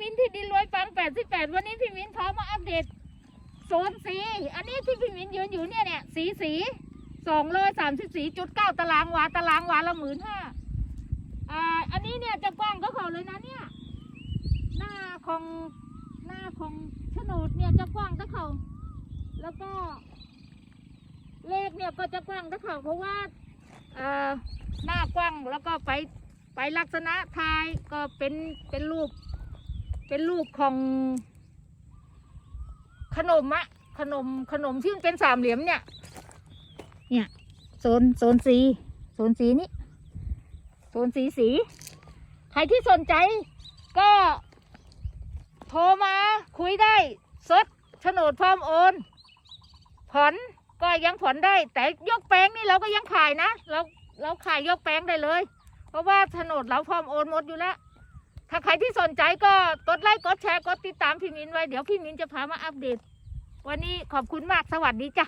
มินที่ดินรวยปังแปดสิบแปดวันนี้พี่มินพามมาอัปเดตโซนสี อันนี้ที่พี่มินยืนอยู่เนี่ยเนี่ยสีสีสองร้อยสามสิบสี่จุดเก้าตารางวาตารางวาละหมื่นห้าอ่า อันนี้เนี่ยจะกว้างก็เขาเลยนะเนี่ย หน้าของหน้าของโฉนดเนี่ยจะกว้างก็เขา แล้วก็ เลขเนี่ยก็จะกว้างก็เขาเพราะว่าเอ่อหน้ากว้างแล้วก็ไปไปลักษณะทายก็เป็นเป็นรูป เป็นรูปของ ขนมอะขนมขนมที่มันเป็นสามเหลี่ยมเนี่ย เนี่ยโซนโซนสีโซนสีนี้โซนสีสี ใครที่สนใจ ก็โทรมาคุยได้สดโฉนดพร้อมโอนผ่อนก็ยังผ่อนได้ แต่ยกแปลงนี่เราก็ยังขายนะ เราเราขายยกแปลงได้เลย เพราะว่าโฉนดเราพร้อมโอนหมดอยู่แล้ว ถ้าใครที่สนใจก็กดไลค์กดแชร์กดติดตามพี่มินไว้ เดี๋ยวพี่มินจะพามาอัปเดต วันนี้ขอบคุณมากสวัสดีจ้ะ